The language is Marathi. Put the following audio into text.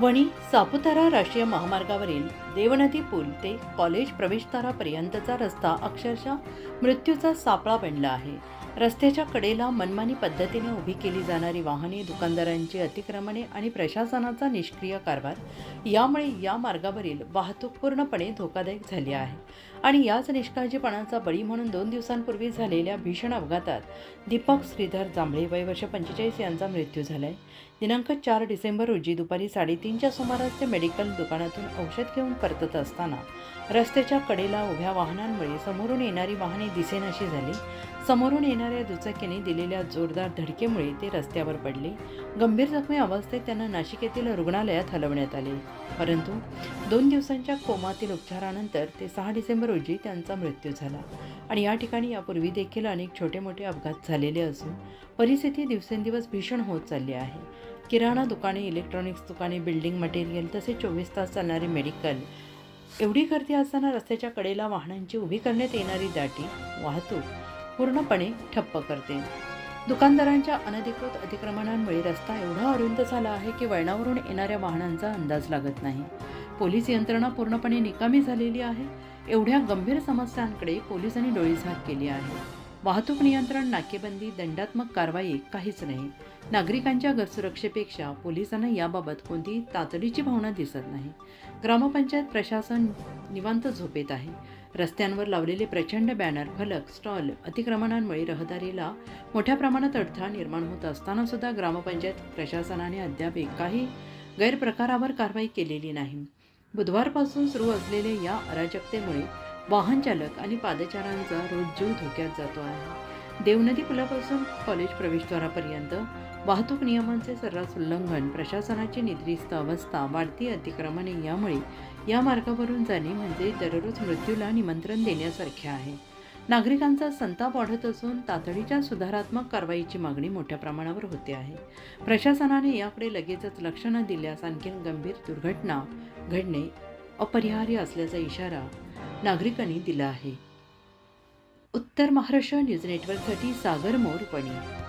वणी सापुतारा राष्ट्रीय महामार्गावरील देवनदी पूल ते कॉलेज प्रवेशद्वारापर्यंतचा रस्ता अक्षरशः मृत्यूचा सापळा बनला आहे. रस्त्याच्या कडेला मनमानी पद्धतीने उभी केली जाणारी वाहने दुकानदारांची अतिक्रमणे आणि प्रशासनाचा निष्क्रिय कारभार यामुळे या मार्गावरील वाहतूक पूर्णपणे धोकादायक झाली आहे. आणि याच निष्काळजीपणाचा बळी म्हणून दोन दिवसांपूर्वी झालेल्या भीषण अपघातात दीपक श्रीधर जांभळे वय वर्ष पंचेचाळीस यांचा मृत्यू झालाय. दिनांक चार डिसेंबर रोजी दुपारी साडेतीनच्या सुमारास ते मेडिकल दुकानातून औषध घेऊन परतत असताना रस्त्याच्या कडेला उभ्या वाहनांमुळे समोरून येणारी वाहने दिसेनाशी झाली. समोरून येणाऱ्या दुचाकीने दिलेल्या जोरदार धडकेमुळे ते रस्त्यावर पडले. गंभीर जखमी अवस्थेत त्यांना नाशिक येथील रुग्णालयात हलवण्यात आले. परंतु दोन दिवसांच्या कोमातील उपचारानंतर ते सहा डिसेंबर रोजी त्यांचा मृत्यू झाला. आणि या ठिकाणी यापूर्वी देखील अनेक छोटे मोठे अपघात झालेले असून परिस्थिती दिवसेंदिवस भीषण होत चालली आहे. किराणा दुकाने इलेक्ट्रॉनिक्स दुकाने बिल्डिंग मटेरियल तसेच चोवीस तास चालणारे मेडिकल एवढी गर्दी असताना रस्त्याच्या कडेला वाहनांची उभी करण्यात येणारी दाटी वाहतूक पूर्णपणे ठप्प करते. दुकानदारांच्या अनधिकृत अतिक्रमणांमुळे रस्ता एवढा अरुंद झाला आहे की वळणावरून येणाऱ्या वाहनांचा अंदाज लागत नाही. पोलीस यंत्रणा पूर्णपणे निकामी झालेली आहे. एवढ्या गंभीर समस्यांकडे पोलिसांनी डोळीझाक केली आहे. वाहतूक नियंत्रण नाकेबंदी दंडात्मक कारवाई काहीच नाही. नागरिकांच्या सुरक्षेपेक्षा पोलिसांना याबाबत कोणतीही तातडीची भावना दिसत नाही. ग्रामपंचायत प्रशासन निवांत झोपेत आहे. रस्त्यांवर लावलेले प्रचंड बॅनर फलक स्टॉल अतिक्रमणांमुळे रहदारीला मोठ्या प्रमाणात अडथळा निर्माण होत असताना सुद्धा ग्रामपंचायत प्रशासनाने अद्याप एकाही गैरप्रकारावर कारवाई केलेली नाही. बुधवारपासून सुरू असलेल्या या अराजकतेमुळे वाहनचालक आणि पादचारांचा रोज जीव धोक्यात जातो आहे. देवनदी पुलापासून कॉलेज प्रवेशद्वारापर्यंत वाहतूक नियमांचे सर्रास उल्लंघन प्रशासनाची निद्रिस्त अवस्था वाढती अतिक्रमणे यामुळे या मार्गावरून जाणे म्हणजे दररोज मृत्यूला निमंत्रण देण्यासारखे आहे. नागरिकांचा संताप वाढत असून तातडीच्या सुधारात्मक कारवाईची मागणी मोठ्या प्रमाणावर होते आहे. प्रशासनाने याकडे लगेचच लक्ष न दिल्यास आणखीन गंभीर दुर्घटना घडणे अपरिहार्य असल्याचा इशारा नागरिकांनी दिला आहे. उत्तर महाराष्ट्र न्यूज नेटवर्कसाठी सागर मोरपणी.